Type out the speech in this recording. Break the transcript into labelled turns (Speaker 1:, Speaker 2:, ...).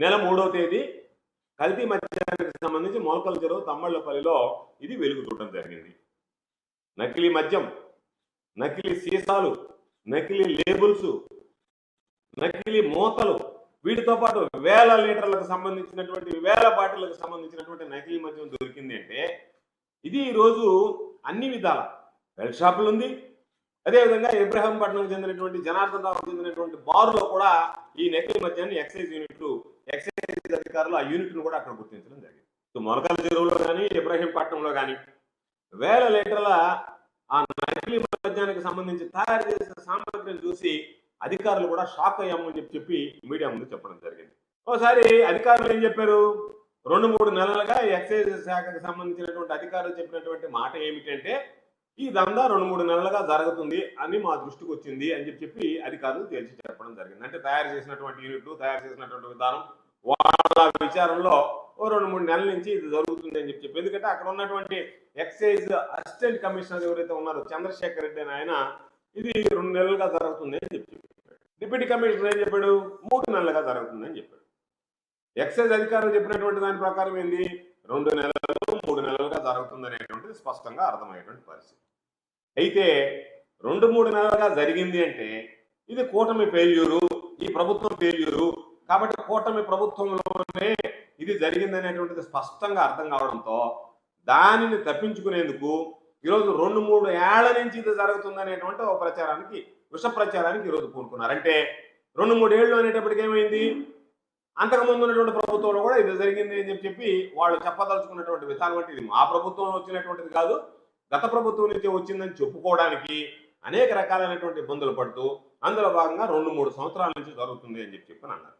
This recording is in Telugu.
Speaker 1: నెల మూడో తేదీ కల్తీ మద్యానికి సంబంధించి మొలకల చెరువు తమ్మళ్ళపల్లిలో ఇది వెలుగు జరిగింది. నకిలీ మద్యం నకిలీ సీసాలు నకిలీ లేబుల్స్ నకిలీ మూతలు వీటితో పాటు వేల లీటర్లకు సంబంధించినటువంటి వేల బాటిళ్ళకు సంబంధించినటువంటి నకిలీ మద్యం దొరికింది అంటే ఇది ఈరోజు అన్ని విధాల. బెల్ట్ షాపులు ఉంది. అదేవిధంగా ఇబ్రహంపట్నం చెందినటువంటి జనార్దన్ రావు చెందినటువంటి బారులో కూడా ఈ నకిలీ మద్యాన్ని ఎక్సైజ్ యూనిట్లు ఎక్సైజ్ అధికారులు ఆ యూనిట్ను కూడా అక్కడ గుర్తించడం జరిగింది. సో మొలకల చెరువులో కానీ ఇబ్రాహీంపట్నంలో కానీ వేల లీటర్ల ఆ నకిలీ మద్యానికి సంబంధించి తయారు చేసిన సామగ్రిని చూసి అధికారులు కూడా షాక్ అయ్యామని చెప్పి చెప్పి మీడియా ముందు చెప్పడం జరిగింది. ఒకసారి అధికారులు ఏం చెప్పారు? రెండు మూడు నెలలుగా ఎక్సైజ్ శాఖకు సంబంధించినటువంటి అధికారులు చెప్పినటువంటి మాట ఏమిటంటే ఈ దందా రెండు మూడు నెలలుగా జరుగుతుంది అని మా దృష్టికి వచ్చింది అని చెప్పి చెప్పి అధికారులు తేల్చి చెప్పడం జరిగింది. అంటే తయారు చేసినటువంటి యూనిట్లు తయారు చేసినటువంటి విధానం వాళ్ళ విచారంలో ఓ రెండు మూడు నెలల నుంచి ఇది జరుగుతుంది అని చెప్పి చెప్పి. ఎందుకంటే అక్కడ ఉన్నటువంటి ఎక్సైజ్ అసిస్టెంట్ కమిషనర్ ఎవరైతే ఉన్నారో చంద్రశేఖర్ రెడ్డి అని ఆయన ఇది రెండు నెలలుగా జరుగుతుంది అని చెప్పి డిప్యూటీ కమిషనర్ ఏం చెప్పాడు? మూడు నెలలుగా జరుగుతుంది అని చెప్పాడు. ఎక్సైజ్ అధికారులు చెప్పినటువంటి దాని ప్రకారం ఏంది? రెండు నెలలు మూడు నెలలుగా జరుగుతుంది అనేటువంటిది స్పష్టంగా అర్థమయ్యేటువంటి పరిస్థితి. అయితే రెండు మూడు నెలలుగా జరిగింది అంటే ఇది కూటమి ఫెయిల్యూరు ఈ ప్రభుత్వం ఫెయిల్యూరు కాబట్టి కూటమి ప్రభుత్వంలోనే ఇది జరిగిందనేటువంటిది స్పష్టంగా అర్థం కావడంతో దానిని తప్పించుకునేందుకు ఈరోజు రెండు మూడు ఏళ్ళ నుంచి ఇది జరుగుతుంది అనేటువంటి ఒక ప్రచారానికి విష ప్రచారానికి ఈరోజు పూనుకున్నారు. అంటే రెండు మూడు ఏళ్ళు అనేటప్పటికి ఏమైంది? అంతకుముందు ఉన్నటువంటి ప్రభుత్వంలో కూడా ఇది జరిగింది అని చెప్పి చెప్పి వాళ్ళు చెప్పదలుచుకున్నటువంటి విధానం అంటే ఇది మా ప్రభుత్వంలో వచ్చినటువంటిది కాదు గత ప్రభుత్వం నుంచి వచ్చిందని చెప్పుకోవడానికి అనేక రకాలైనటువంటి ఇబ్బందులు పడుతూ అందులో భాగంగా రెండు మూడు సంవత్సరాల నుంచి జరుగుతుంది అని చెప్పి చెప్పి అన్నారు.